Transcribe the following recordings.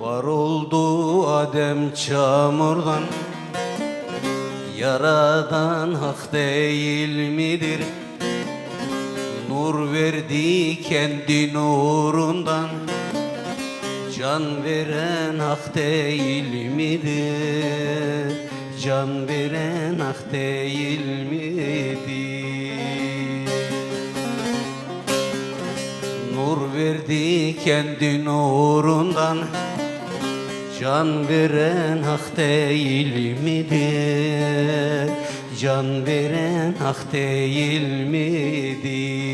Var oldu Adem çamurdan Yaradan hak değil midir? Nur verdi kendi nurundan Can veren hak değil midir? Can veren hak değil midir? Nur verdi kendi nurundan Can veren hak değil midir? Can veren hak değil midir?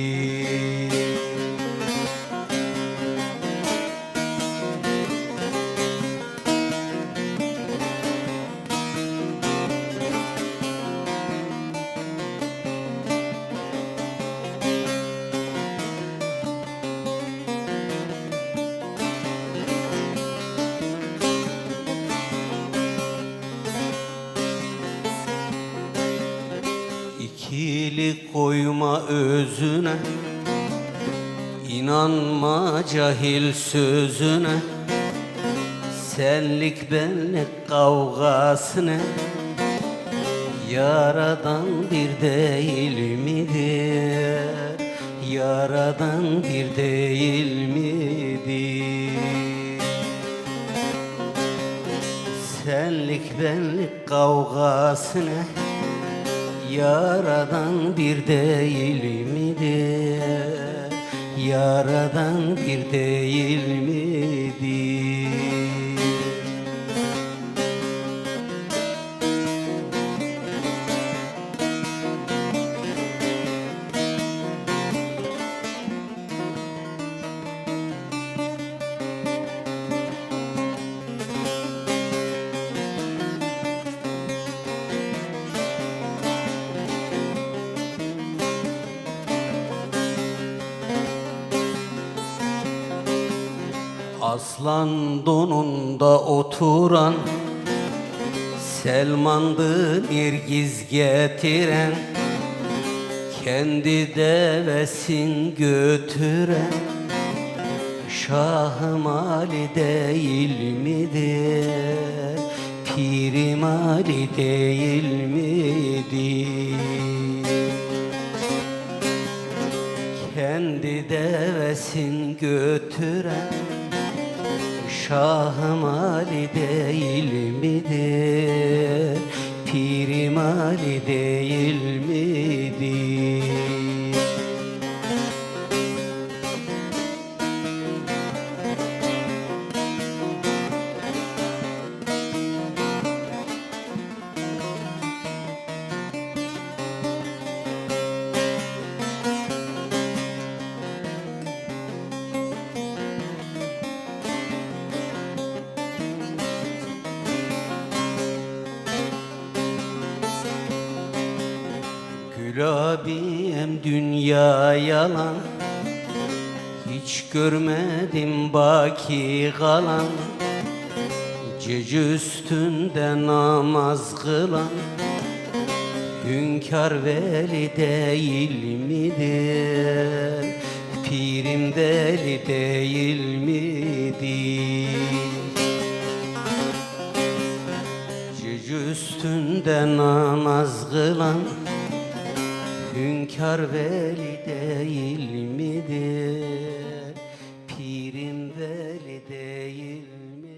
İkili koyma özüne İnanma cahil sözüne Senlik benlik kavgasına Yaradan bir değil midir? Yaradan bir değil midir? Senlik benlik kavgasına Yaradan bir değil midir? Yaradan bir değil midir? Aslan donunda oturan Selman'dı Nergiz getiren Kendi devesin götüren Şahım Ali değil midir? Pirim Ali değil midir? Kendi devesin götüren Şahım Ali değil midir? Pirim Ali değil Abim dünya yalan Hiç görmedim baki kalan Cece üstünde namaz kılan Hünkar veli değil midir? Pirim deli değil midir? Cüc üstünde namaz kılan Hünkar veli değil midir? Pirim veli değil midir?